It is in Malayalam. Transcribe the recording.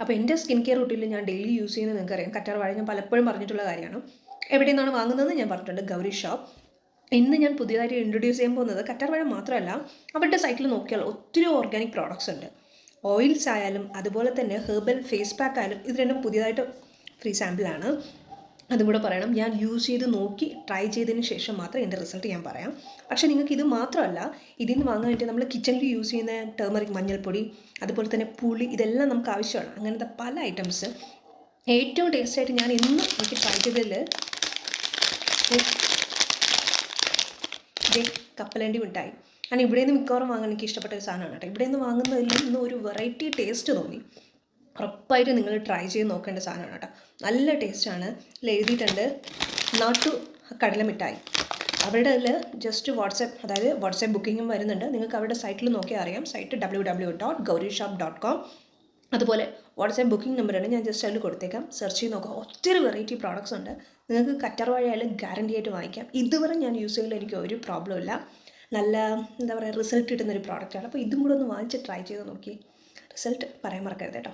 അപ്പോൾ എന്റെ സ്കിൻ കെയർ റൂട്ടീനിൽ ഞാൻ ഡെയിലി യൂസ് ചെയ്യുന്നത് നിങ്ങൾക്കറിയാം. കറ്റാർ വാഴ ഞാൻ പലപ്പോഴും പറഞ്ഞിട്ടുള്ള കാര്യമാണ്. എവിടെ നിന്നാണ് വാങ്ങുന്നതെന്ന് ഞാൻ പറഞ്ഞിട്ടുണ്ട് ഗൗരി ഷോപ്പ് ഇന്ന് ഞാൻ പുതിയതായിട്ട് ഇൻട്രൊഡ്യൂസ് ചെയ്യാൻ പോകുന്നത് കറ്റാർ വാഴ മാത്രമല്ല അവരുടെ സൈറ്റിൽ നോക്കിയാൽ ഒത്തിരി ഓർഗാനിക് പ്രോഡക്ട്സ് ഉണ്ട്. ഓയിൽസ് ആയാലും അതുപോലെ തന്നെ ഹെർബൽ ഫേസ് പാക്ക് ആയാലും ഇത് രണ്ടും പുതിയതായിട്ട് ഫ്രീ സാമ്പിളാണ് അതും കൂടെ പറയണം. ഞാൻ യൂസ് ചെയ്ത് നോക്കി ട്രൈ ചെയ്തതിന് ശേഷം മാത്രം എന്റെ റിസൾട്ട് ഞാൻ പറയാം. പക്ഷേ നിങ്ങൾക്ക് ഇത് മാത്രമല്ല ഇതിൽ നിന്ന് വാങ്ങാൻ വേണ്ടി നമ്മൾ കിച്ചണിൽ യൂസ് ചെയ്യുന്ന ടേമറിക് മഞ്ഞൾപ്പൊടി അതുപോലെ തന്നെ പുളി ഇതെല്ലാം നമുക്ക് ആവശ്യമാണ്. അങ്ങനത്തെ പല ഐറ്റംസ് ഏറ്റവും ടേസ്റ്റായിട്ട് ഞാൻ ഇന്ന് എനിക്ക് ട്രൈ ചെയ്തതിൽ ഇതേ കപ്പലണ്ടി മിഠായി. കാരണം ഇവിടെ നിന്ന് മിക്കവാറും വാങ്ങാൻ എനിക്ക് ഇഷ്ടപ്പെട്ട ഒരു സാധനമാണ് കേട്ടോ. ഇവിടെ നിന്ന് വാങ്ങുന്നതിൽ നിന്ന് ഒരു വെറൈറ്റി ടേസ്റ്റ് തോന്നി. ഉറപ്പായിട്ട് നിങ്ങൾ ട്രൈ ചെയ്ത് നോക്കേണ്ട സാധനമാണ് കേട്ടോ. നല്ല ടേസ്റ്റാണ് ഇതിൽ എഴുതിയിട്ടുണ്ട് നാട്ടു കടല മിഠായി. അവരുടെ അതിൽ ജസ്റ്റ് വാട്സപ്പ് അതായത് വാട്സപ്പ് ബുക്കിങ്ങും വരുന്നുണ്ട്. നിങ്ങൾക്ക് അവരുടെ സൈറ്റിൽ നോക്കിയാൽ അറിയാം. Site W W dot Gauri shop dot com അതുപോലെ വാട്സാപ്പ് ബുക്കിംഗ് നമ്പറാണ് ഞാൻ ജസ്റ്റ് അതിൽ കൊടുത്തേക്കാം. സെർച്ച് ചെയ്ത് നോക്കാം. ഒത്തിരി വെറൈറ്റി പ്രോഡക്ട്സ് ഉണ്ട്. നിങ്ങൾക്ക് കറ്റർ വഴിയായാലും ഗ്യാരണ്ടി ആയിട്ട് വാങ്ങിക്കാം. ഇതുവരെ ഞാൻ യൂസ് ചെയ്തതിൽ എനിക്ക് ഒരു പ്രോബ്ലം ഇല്ല. നല്ല എന്താ പറയുക റിസൾട്ട് കിട്ടുന്ന ഒരു പ്രോഡക്റ്റാണ് അപ്പോൾ ഇതും കൂടെ ഒന്ന് വാങ്ങിച്ച് ട്രൈ ചെയ്ത് നോക്കി. റിസൾട്ട് പറയാൻ മറക്കരുത് കേട്ടോ.